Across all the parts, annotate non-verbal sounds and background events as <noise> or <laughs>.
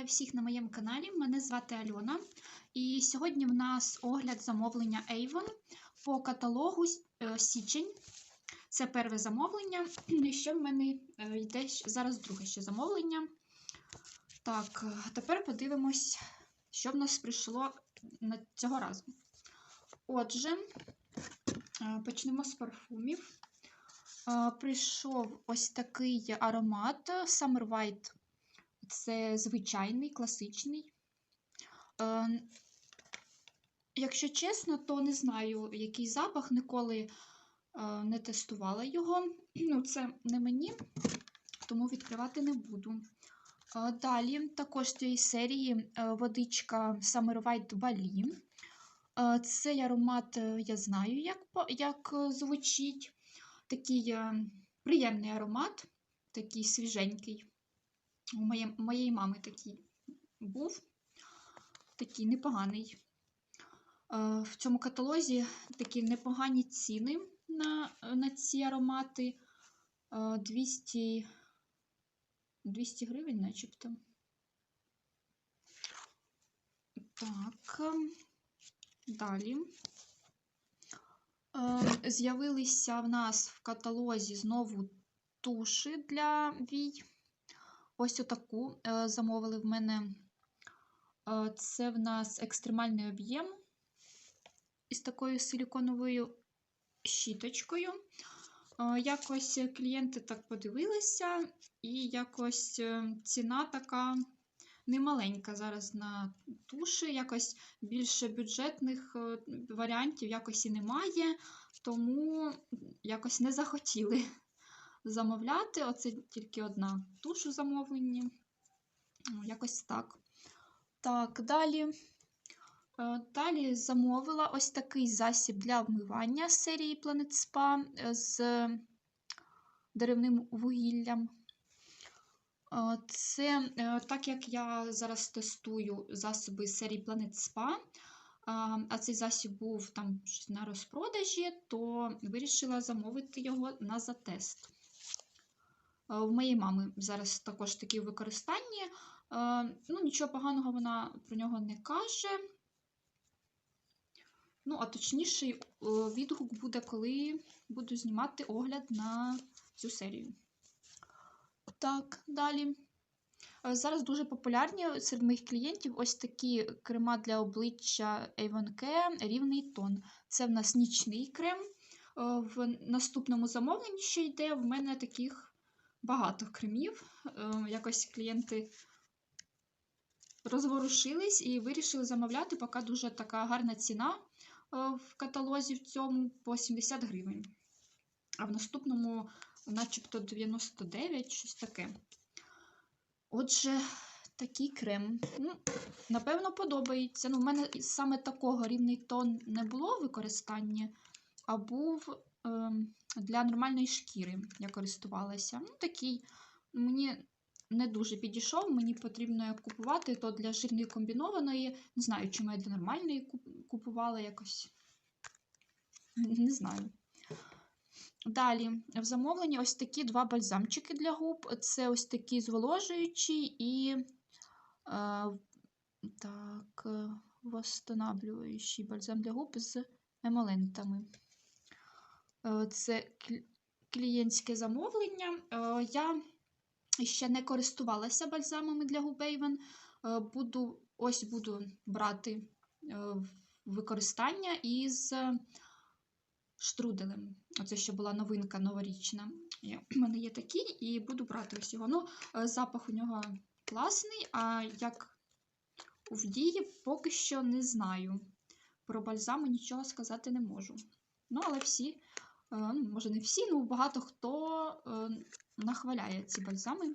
Вітаю всіх на моєму каналі. Мене звати Альона. І сьогодні в нас огляд замовлення Avon по каталогу е, Січень. Це перше замовлення. І ще в мене е, йде зараз друге ще замовлення. Так, тепер подивимось, що в нас прийшло на цього разу. Отже, е, почнемо з парфумів. Прийшов ось такий аромат Summer White це звичайний, класичний. Е, якщо чесно, то не знаю, який запах, ніколи е, не тестувала його. Ну, це не мені, тому відкривати не буду. Е, далі також з цієї серії е, водичка Summer White Bali. Е, цей аромат е, я знаю, як, як е, звучить. Такий е, приємний аромат, такий свіженький. У моє, моєї мами такий був, такий непоганий. Е, В цьому каталозі такі непогані ціни на, на ці аромати. Е, 200, 200 гривень, начебто. Так, далі. Е, З'явилися в нас в каталозі знову туші для вій. Ось отаку е, замовили в мене. Е, Це в нас екстремальний об'єм із такою силіконовою щіточкою. Е, Якось клієнти так подивилися, і якось ціна така немаленька зараз на туші, якось більше бюджетних варіантів якось і немає, тому якось не захотіли замовляти. Оце тільки одна туш у замовленні. Якось так. Так, далі. Е, Далі замовила ось такий засіб для вмивання серії Planet Spa е, з деревним вугіллям. Е, Це так як я зараз тестую засоби серії Planet Spa, а цей засіб був там на розпродажі, то вирішила замовити його на затест. В моєї мами зараз також такі в використанні. Е, Ну, нічого поганого вона про нього не каже. Ну, а точніший е, відгук буде, коли буду знімати огляд на цю серію. Так, далі. Е, Зараз дуже популярні серед моїх клієнтів ось такі крема для обличчя Avon Care рівний тон. Це в нас нічний крем. В наступному замовленні ще йде в мене таких багато кремів. Е, Якось клієнти розворушились і вирішили замовляти, поки дуже така гарна ціна е, в каталозі в цьому по 70 гривень. А в наступному, начебто, 99, щось таке. Отже, такий крем. Ну, напевно, подобається. Ну, в мене саме такого рівний тон не було в використанні, а був для нормальної шкіри. Я користувалася. Ну, такий мені не дуже підійшов, мені потрібно купувати, то для жирної комбінованої. Не знаю, чому я для нормальної купувала якось. Не знаю. Далі, в замовленні ось такі два бальзамчики для губ. Це ось такі зволожуючі і е, так, е, восстанавлюючий бальзам для губ з емолентами. Е, Це клієнтське замовлення. Е, Я ще не користувалася бальзамами для губ Avon. Е, Буду, ось буду брати використання із штруделем. Оце ще була новинка новорічна. У мене є такий, і буду брати ось його. Ну, запах у нього класний, а як в дії поки що не знаю. Про бальзами нічого сказати не можу. Ну, але всі, може не всі, ну багато хто е, нахваляє ці бальзами.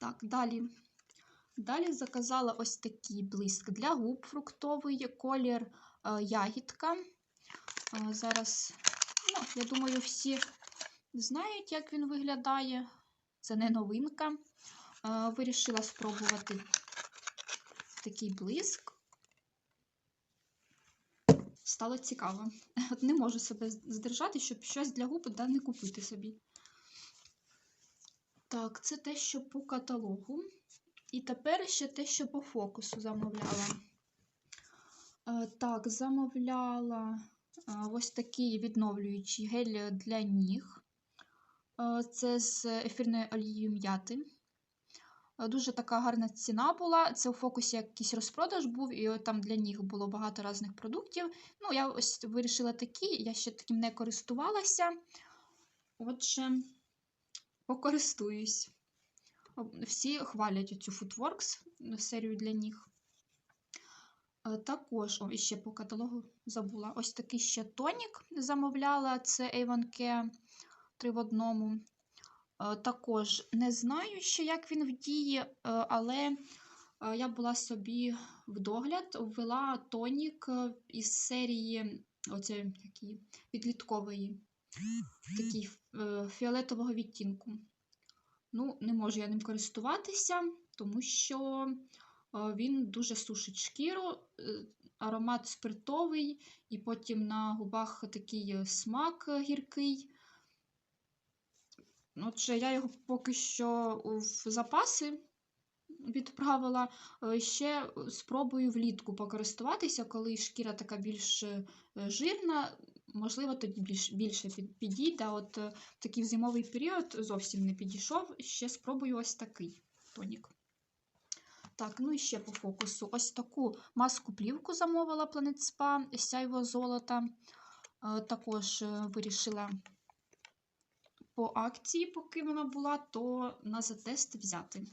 Так, далі. Далі заказала ось такий блиск для губ фруктовий колір е, ягідка. Е, Зараз, ну, я думаю, всі знають, як він виглядає. Це не новинка. Е, Вирішила спробувати такий блиск. Стало цікаво. <laughs> От не можу себе здержати, щоб щось для губ не купити собі. Так, це те, що по каталогу. І тепер ще те, що по фокусу замовляла. Е, Так, замовляла е, ось такий відновлюючий гель для ніг. Е, Це з ефірною олією м'яти. Е, Дуже така гарна ціна була. Це у фокусі якийсь розпродаж був, і там для ніг було багато різних продуктів. Ну, я ось вирішила такі, я ще таким не користувалася. Отже, покористуюсь. Всі хвалять цю Foodworks е, серію для ніг. Е, Також, о, ще по каталогу забула. Ось такий ще тонік замовляла. Це Avon Care 3 в одному. Е, Також не знаю ще, як він вдіє, е, але е, я була собі в догляд, ввела тонік із серії оце, який, підліткової, такий фіолетового відтінку. Ну, не можу я ним користуватися, тому що він дуже сушить шкіру, аромат спиртовий, і потім на губах такий смак гіркий. Отже, я його поки що в запаси відправила. Е, Ще спробую влітку покористуватися, коли шкіра така більш е, жирна, можливо, тоді більш, більше під- підійде. От е, такий зимовий період зовсім не підійшов. Ще спробую ось такий тонік. Так, ну і ще по фокусу. Ось таку маску плівку замовила Planet Spa сяйво золота. Е, Також е, вирішила по акції, поки вона була, то на затест взяти.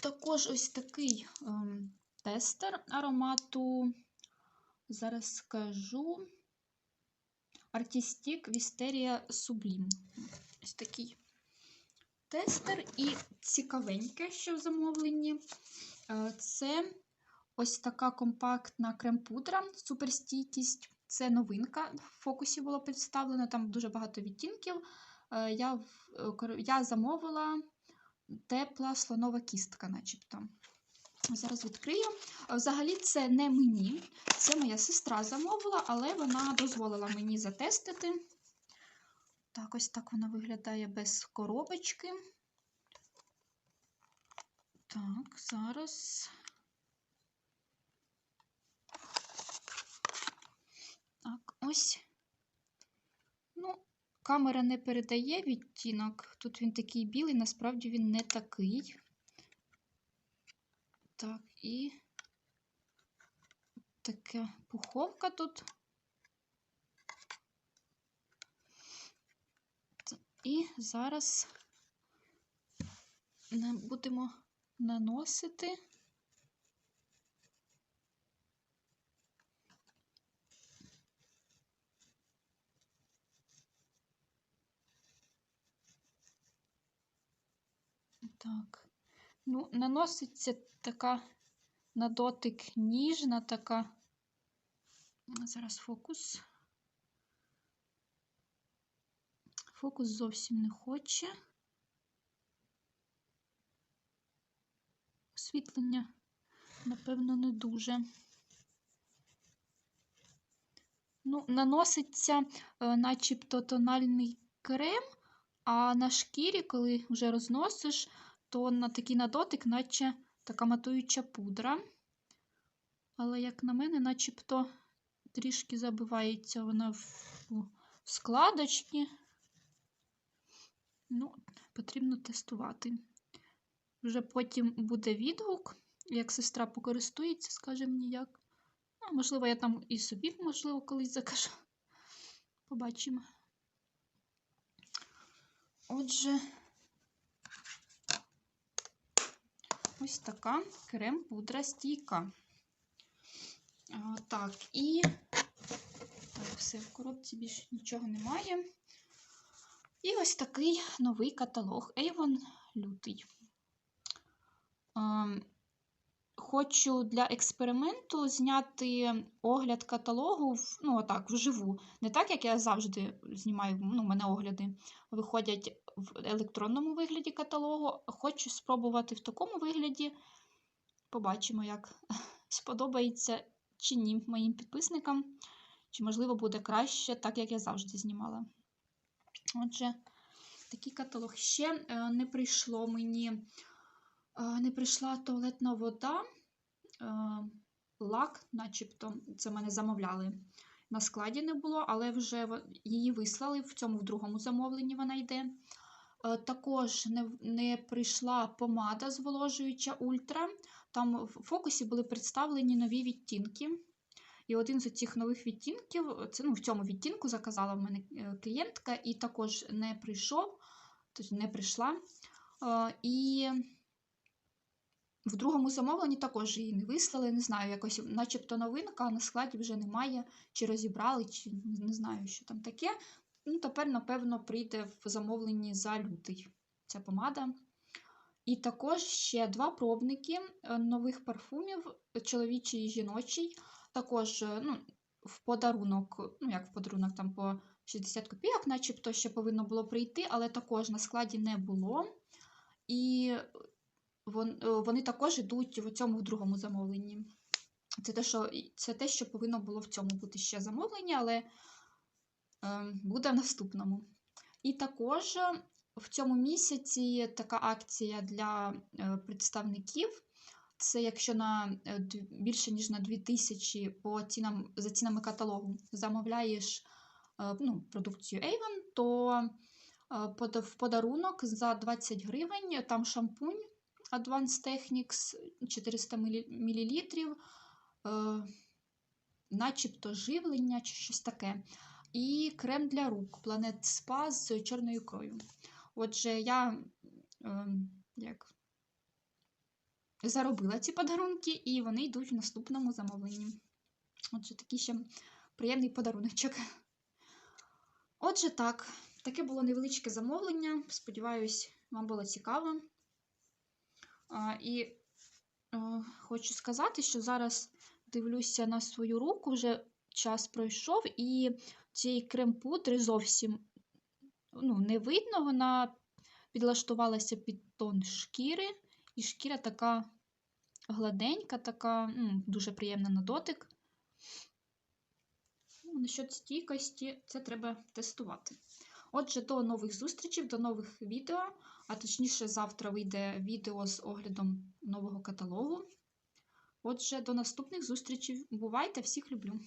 Також ось такий ем, тестер аромату. Зараз скажу. Artistic Wisteria Sublime. Ось такий тестер. І цікавеньке, що в замовленні. е, Це ось така компактна крем-пудра, суперстійкість. Це новинка. В фокусі було представлено, там дуже багато відтінків. Е, Я, е, я замовила тепла слонова кістка, начебто. Зараз відкрию. Е, Взагалі, це не мені, це моя сестра замовила, але вона дозволила мені затестити. Так, ось так вона виглядає без коробочки. Так, зараз. Так, ось. Ну, камера не передає відтінок. Тут він такий білий, насправді він не такий. Так, і така пуховка тут. І зараз будемо наносити. Так. Ну, наноситься така на дотик ніжна така. Зараз фокус. Фокус зовсім не хоче. Освітлення, напевно, не дуже. Ну, наноситься е, начебто тональний крем, а на шкірі, коли вже розносиш, то на такий на дотик, наче така матуюча пудра. Але, як на мене, начебто трішки забивається вона в, складочки. Ну, потрібно тестувати. Вже потім буде відгук, як сестра покористується, скаже мені як. А, можливо, я там і собі, можливо, колись закажу. Побачимо. Отже, ось така крем-пудра стійка. Так, і так, все, в коробці більше нічого немає. І ось такий новий каталог Avon лютий. Хочу для експерименту зняти огляд каталогу ну, отак, вживу. Не так, як я завжди знімаю, ну, у мене огляди виходять в електронному вигляді каталогу. Хочу спробувати в такому вигляді. Побачимо, як <laughs> сподобається чи ні моїм підписникам, чи, можливо, буде краще, так як я завжди знімала. Отже, такий каталог ще е, не прийшло мені Е, Не прийшла туалетна вода, е, лак, начебто, це мене замовляли. На складі не було, але вже її вислали в цьому в другому замовленні вона йде. Е, Також не, не прийшла помада зволожуюча ультра. Там в фокусі були представлені нові відтінки. І один з цих нових відтінків, це ну, в цьому відтінку заказала в мене е, клієнтка, і також не прийшов, тобто не прийшла. Е, І в другому замовленні також її не вислали. Не знаю, якось, начебто новинка, а на складі вже немає, чи розібрали, чи не знаю, що там таке. Ну, тепер, напевно, прийде в замовленні за лютий ця помада. І також ще два пробники е, нових парфумів, чоловічий і жіночий. Також е, ну, в подарунок, ну як в подарунок, там по 60 копійок, начебто ще повинно було прийти, але також на складі не було. І е, вони також йдуть в цьому в другому замовленні. Це те, що, це те, що повинно було в цьому бути ще замовлення, але буде в наступному. І також е, в цьому місяці така акція для е, представників. Це якщо на е, більше ніж на 2000 по цінам, за цінами каталогу замовляєш ну, продукцію Avon, то в подарунок за 20 гривень там шампунь Advanced Technics 400 мл, начебто живлення чи щось таке. І крем для рук Planet Spa з чорною ікрою. Отже, я е, як, заробила ці подарунки, і вони йдуть в наступному замовленні. Отже, такий ще приємний подаруночок. Отже, так, таке було невеличке замовлення. Сподіваюсь, вам було цікаво. А, і е, хочу сказати, що зараз дивлюся на свою руку, вже час пройшов, і цієї крем-пудри зовсім ну, не видно. Вона підлаштувалася під тон шкіри, і шкіра така гладенька, така ну, дуже приємна на дотик. Ну, Насчет стійкості, це треба тестувати. Отже, до нових зустрічей, до нових відео, а точніше, завтра вийде відео з оглядом нового каталогу. Отже, до наступних зустрічей. Бувайте, всіх люблю!